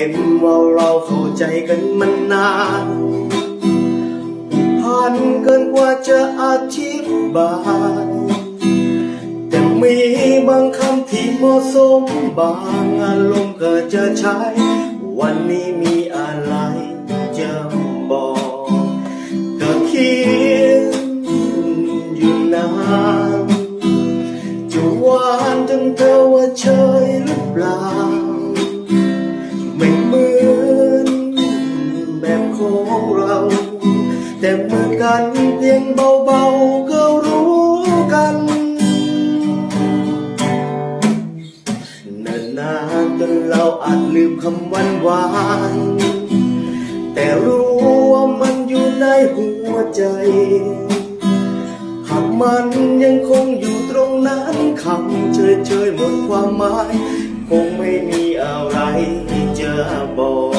เห็นว่าเราเข้าใจกันมันนานผ่านเกินกว่าจะอธิบาย แต่มีบางคำที่เหมาะสมบางอารมณ์ก็จะใช้ วันนี้มีอะไรจะบอกก็คิดอยู่นานจะหวานจนเธอว่าเฉยหรือเปล่า ของเรา แต่เหมือนกันเพียงเบาๆก็รู้กัน นานๆจนเราอาจลืมคำหวานหวานๆแต่รู้ว่ามันอยู่ในหัวใจ หากมันยังคงอยู่ตรงนั้นคำเฉยๆหมดความหมาย คงไม่มีอะไรที่จะบอก